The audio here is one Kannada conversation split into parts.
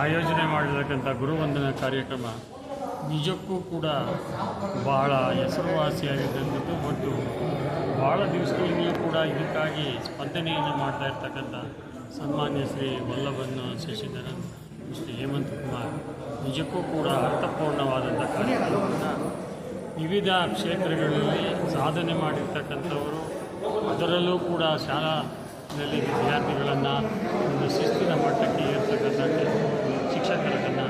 ಆಯೋಜನೆ ಮಾಡಿರ್ತಕ್ಕಂಥ ಗುರುವಂದನ ಕಾರ್ಯಕ್ರಮ ನಿಜಕ್ಕೂ ಕೂಡ ಬಹಳ ಹೆಸರುವಾಸಿಯಾಗಿದ್ದಂಥದ್ದು ಮತ್ತು ಭಾಳ ದಿವಸಗಳಿಂದಲೂ ಕೂಡ ಇದಕ್ಕಾಗಿ ಸ್ಪಂದನೆಯನ್ನು ಮಾಡ್ತಾ ಇರ್ತಕ್ಕಂಥ ಸನ್ಮಾನ್ಯ ಶ್ರೀ ವಲ್ಲಭನ್ ಶಶಿಧರನ್ ಶ್ರೀ ಹೇಮಂತ್ ಕುಮಾರ್ ನಿಜಕ್ಕೂ ಕೂಡ ಅರ್ಥಪೂರ್ಣವಾದಂಥ ಕಾರ್ಯಕ್ರಮವನ್ನು ವಿವಿಧ ಕ್ಷೇತ್ರಗಳಲ್ಲಿ ಸಾಧನೆ ಮಾಡಿರ್ತಕ್ಕಂಥವರು. ಅದರಲ್ಲೂ ಕೂಡ ಶಾಲಾದಲ್ಲಿ ವಿದ್ಯಾರ್ಥಿಗಳನ್ನು ಒಂದು ಶಿಸ್ತಿನ ಮಟ್ಟಕ್ಕೆ ಏರ್ತಕ್ಕಂಥ ಶಿಕ್ಷಕರನ್ನು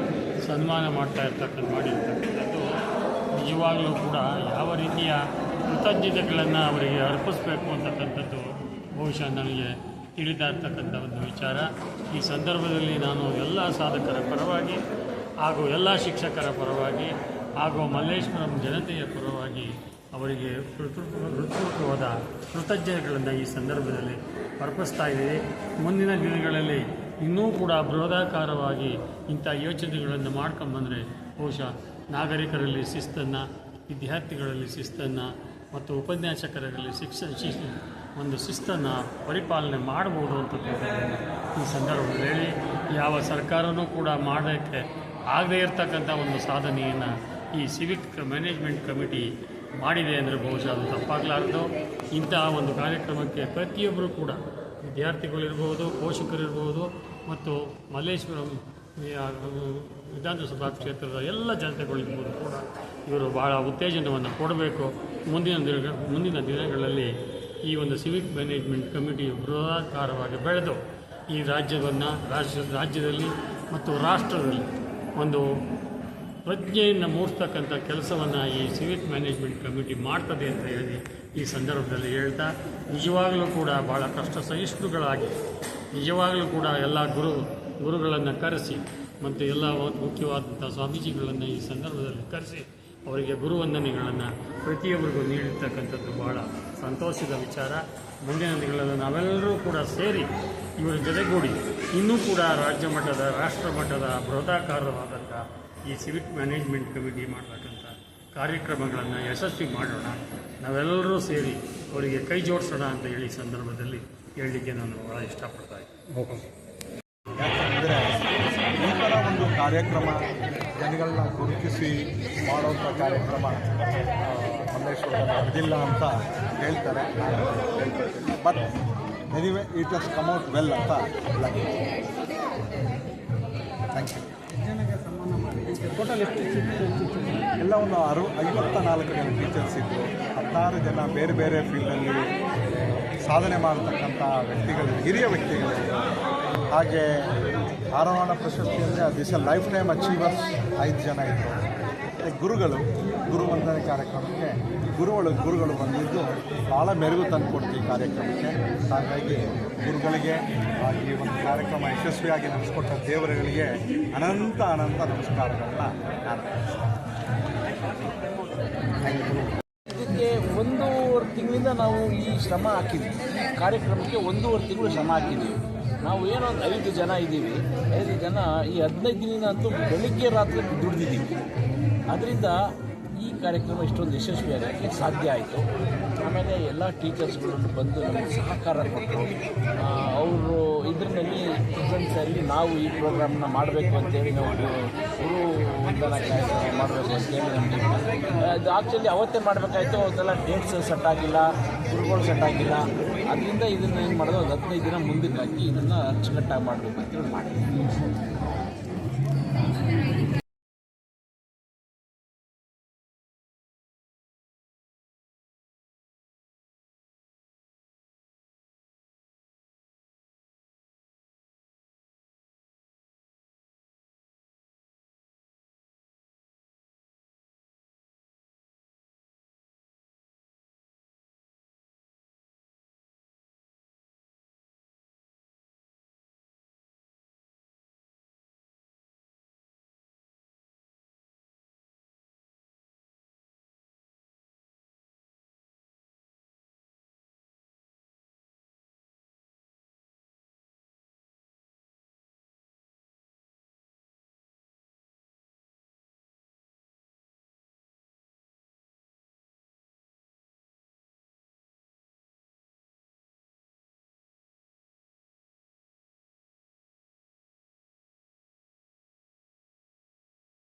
ಸನ್ಮಾನ ಮಾಡ್ತಾ ಇರ್ತಕ್ಕಂಥ ಮಾಡಿರ್ತಕ್ಕಂಥದ್ದು ನಿಜವಾಗಲೂ ಕೂಡ ಯಾವ ರೀತಿಯ ಕೃತಜ್ಞತೆಗಳನ್ನು ಅವರಿಗೆ ಅರ್ಪಿಸಬೇಕು ಅಂತಕ್ಕಂಥದ್ದು ಬಹುಶಃ ನನಗೆ ತಿಳಿತಾ ಇರ್ತಕ್ಕಂಥ ಒಂದು ವಿಚಾರ. ಈ ಸಂದರ್ಭದಲ್ಲಿ ನಾನು ಎಲ್ಲ ಸಾಧಕರ ಪರವಾಗಿ ಹಾಗೂ ಎಲ್ಲ ಶಿಕ್ಷಕರ ಪರವಾಗಿ ಹಾಗೂ ಮಲ್ಲೇಶ್ವರಂ ಜನತೆಯ ಪರವಾಗಿ ಅವರಿಗೆ ಹೃತು- ಹೃತ್ಪೂರ್ವಕವಾದ ಕೃತಜ್ಞತೆಗಳನ್ನು ಈ ಸಂದರ್ಭದಲ್ಲಿ ಅರ್ಪಿಸ್ತಾ ಇದ್ದೀವಿ. ಮುಂದಿನ ದಿನಗಳಲ್ಲಿ ಇನ್ನೂ ಕೂಡ ಬೃಹದಾಕಾರವಾಗಿ ಇಂಥ ಯೋಚನೆಗಳನ್ನು ಮಾಡ್ಕೊಂಬಂದರೆ ಬಹುಶಃ ನಾಗರಿಕರಲ್ಲಿ ಶಿಸ್ತನ್ನು, ವಿದ್ಯಾರ್ಥಿಗಳಲ್ಲಿ ಶಿಸ್ತನ್ನು ಮತ್ತು ಉಪನ್ಯಾಸಕರಲ್ಲಿ ಶಿಕ್ಷಣ ಶಿಸ್ತು ಒಂದು ಶಿಸ್ತನ್ನು ಪರಿಪಾಲನೆ ಮಾಡ್ಬೋದು ಅಂತ ಈ ಸಂದರ್ಭದಲ್ಲಿ ಹೇಳಿ, ಯಾವ ಸರ್ಕಾರವೂ ಕೂಡ ಮಾಡೋಕ್ಕೆ ಆಗದೇ ಇರತಕ್ಕಂಥ ಒಂದು ಸಾಧನೆಯನ್ನು ಈ ಸಿವಿಕ್ ಮ್ಯಾನೇಜ್ಮೆಂಟ್ ಕಮಿಟಿ ಮಾಡಿದೆ ಅಂದರೆ ಬಹುಶಃ ಅದು ತಪ್ಪಾಗಲಾರ್ದು. ಇಂತಹ ಒಂದು ಕಾರ್ಯಕ್ರಮಕ್ಕೆ ಪ್ರತಿಯೊಬ್ಬರು ಕೂಡ ವಿದ್ಯಾರ್ಥಿಗಳಿರ್ಬೋದು, ಪೋಷಕರಿರ್ಬೋದು ಮತ್ತು ಮಲ್ಲೇಶ್ವರಂ ವಿಧಾನಸಭಾ ಕ್ಷೇತ್ರದ ಎಲ್ಲ ಜನತೆಗಳಿರ್ಬೋದು ಕೂಡ ಇವರು ಬಹಳ ಉತ್ತೇಜನವನ್ನು ಕೊಡಬೇಕು. ಮುಂದಿನ ದಿನ, ಮುಂದಿನ ದಿನಗಳಲ್ಲಿ ಈ ಒಂದು ಸಿವಿಕ್ ಮ್ಯಾನೇಜ್ಮೆಂಟ್ ಕಮಿಟಿ ಬೃಹದಾಕಾರವಾಗಿ ಬೆಳೆದು ಈ ರಾಜ್ಯವನ್ನು ರಾಜ್ಯ, ರಾಜ್ಯದಲ್ಲಿ ಮತ್ತು ರಾಷ್ಟ್ರದಲ್ಲಿ ಒಂದು ಪ್ರಜ್ಞೆಯನ್ನು ಮೂಡಿಸ್ತಕ್ಕಂಥ ಕೆಲಸವನ್ನು ಈ ಸಿವಿಕ್ ಮ್ಯಾನೇಜ್ಮೆಂಟ್ ಕಮಿಟಿ ಮಾಡ್ತದೆ ಅಂತ ಹೇಳಿ ಈ ಸಂದರ್ಭದಲ್ಲಿ ಹೇಳ್ತಾ, ನಿಜವಾಗಲೂ ಕೂಡ ಭಾಳ ಕಷ್ಟ ಸಹಿಷ್ಣುಗಳಾಗಿ ನಿಜವಾಗಲೂ ಕೂಡ ಎಲ್ಲ ಗುರು, ಗುರುಗಳನ್ನು ಕರೆಸಿ ಮತ್ತು ಎಲ್ಲ ಮುಖ್ಯವಾದಂಥ ಸ್ವಾಮೀಜಿಗಳನ್ನು ಈ ಸಂದರ್ಭದಲ್ಲಿ ಕರೆಸಿ ಅವರಿಗೆ ಗುರುವಂದನೆಗಳನ್ನು ಪ್ರತಿಯೊಬ್ಬರಿಗೂ ನೀಡಿರ್ತಕ್ಕಂಥದ್ದು ಬಹಳ ಸಂತೋಷದ ವಿಚಾರ. ಮುಂದಿನ ದಿನಗಳಲ್ಲಿ ನಾವೆಲ್ಲರೂ ಕೂಡ ಸೇರಿ ಇವರ ಜೊತೆಗೂಡಿ ಇನ್ನೂ ಕೂಡ ರಾಜ್ಯ ಮಟ್ಟದ, ರಾಷ್ಟ್ರ ಮಟ್ಟದ ಬೃಹದಾಕಾರವಾದಂಥ ಈ ಸಿವಿಕ್ ಮ್ಯಾನೇಜ್ಮೆಂಟ್ ಕಮಿಟಿ ಮಾಡತಕ್ಕಂಥ ಕಾರ್ಯಕ್ರಮಗಳನ್ನು ಯಶಸ್ವಿ ಮಾಡೋಣ. ನಾವೆಲ್ಲರೂ ಸೇರಿ ಅವರಿಗೆ ಕೈ ಜೋಡಿಸೋಣ ಅಂತ ಹೇಳಿ ಸಂದರ್ಭದಲ್ಲಿ ಹೇಳಲಿಕ್ಕೆ ನಾನು ಭಾಳ ಇಷ್ಟಪಡ್ತಾ ಇದ್ದೀನಿ. ಯಾಕಂದರೆ ಈ ಥರ ಒಂದು ಕಾರ್ಯಕ್ರಮ ಜನಗಳನ್ನ ಗುರುತಿಸಿ ಮಾಡುವಂಥ ಕಾರ್ಯಕ್ರಮ ಮಲ್ಲೇಶ್ವರದಲ್ಲಿ ನಡೆದಿಲ್ಲ ಅಂತ ಹೇಳ್ತಾರೆ. But anyway it has come out well ಅಂತ ಎಲ್ಲ ಒಂದು ಅರು ಐವತ್ತ ನಾಲ್ಕು ಜನ ಟೀಚರ್ಸ್ ಇದ್ದರು ಹತ್ತಾರು ಜನ ಬೇರೆ ಬೇರೆ ಫೀಲ್ಡಲ್ಲಿ ಸಾಧನೆ ಮಾಡತಕ್ಕಂಥ ವ್ಯಕ್ತಿಗಳು, ಹಿರಿಯ ವ್ಯಕ್ತಿಗಳು. ಹಾಗೆ ಆರೋಹಣ ಪ್ರಶಸ್ತಿ ಅಂದರೆ ಎ ಲೈಫ್ ಟೈಮ್ ಅಚೀವರ್ಸ್ ಐದು ಜನ ಇದ್ದರು ಗುರುಗಳು ಗುರು ವಂದನೆ ಕಾರ್ಯಕ್ರಮಕ್ಕೆ ಗುರುಗಳು ಗುರುಗಳು ಬಂದಿದ್ದು ಭಾಳ ಮೆರುಗು ತಂದು ಕೊಡ್ತೀವಿ ಕಾರ್ಯಕ್ರಮಕ್ಕೆ. ಹಾಗಾಗಿ ಗುರುಗಳಿಗೆ ಈ ಒಂದು ಕಾರ್ಯಕ್ರಮ ಯಶಸ್ವಿಯಾಗಿ ನಡೆಸ್ಕೊಟ್ಟ ದೇವರುಗಳಿಗೆ ಅನಂತ ಅನಂತ ನಮಸ್ಕಾರಗಳನ್ನ ನಾನು ಇದಕ್ಕೆ ಒಂದೂವರೆ ತಿಂಗಳಿಂದ ನಾವು ಈ ಶ್ರಮ ಹಾಕಿದ್ವಿ. ಕಾರ್ಯಕ್ರಮಕ್ಕೆ ಒಂದೂವರೆ ತಿಂಗಳು ಶ್ರಮ ಹಾಕಿದ್ವಿ. ನಾವು ಏನೋ ಒಂದು ಐದು ಜನ ಇದ್ದೀವಿ. ಐದು ಜನ ಈ ಹದಿನೈದು ದಿನ ಅಂತೂ ಬೆಳಿಗ್ಗೆ ರಾತ್ರಿ ದುಡಿದಿದ್ದೀವಿ. ಅದರಿಂದ ಈ ಕಾರ್ಯಕ್ರಮ ಇಷ್ಟೊಂದು ಯಶಸ್ವಿಯಾಗಲಿಕ್ಕೆ ಸಾಧ್ಯ ಆಯಿತು. ಆಮೇಲೆ ಎಲ್ಲ ಟೀಚರ್ಸ್ಗಳನ್ನು ಬಂದು ನಮಗೆ ಸಹಕಾರ ಕೊಟ್ಟರು. ಅವರು ಇದರಲ್ಲಿ ಪ್ರೆಸೆನ್ಸಲ್ಲಿ ನಾವು ಈ ಪ್ರೋಗ್ರಾಮ್ನ ಮಾಡಬೇಕು ಅಂತೇಳಿ ನಾವು ಗುರು ವಂದನ ಕಾರ್ಯಕ್ರಮ ಮಾಡಬೇಕು ಅಂತೇಳಿ ನಮಗೆ ಅದು ಆ್ಯಕ್ಚುಲಿ ಅವತ್ತೇ ಮಾಡಬೇಕಾಯ್ತು ಅವತ್ತೆಲ್ಲ ಡೇಟ್ಸ್ ಸೆಟ್ ಆಗಿಲ್ಲ, ಗುರುಗಳು ಸೆಟ್ ಆಗಿಲ್ಲ. ಅದರಿಂದ ಇದನ್ನು ಏನು ಮಾಡೋದು ಒಂದು ಹದಿನೈದು ದಿನ ಮುಂದಕ್ಕೆ ಹಾಕಿ ಇದನ್ನು ಅಚ್ಚುಕಟ್ಟಾಗಿ ಮಾಡಬೇಕು ಅಂತೇಳಿ ಮಾಡಿದ್ವಿ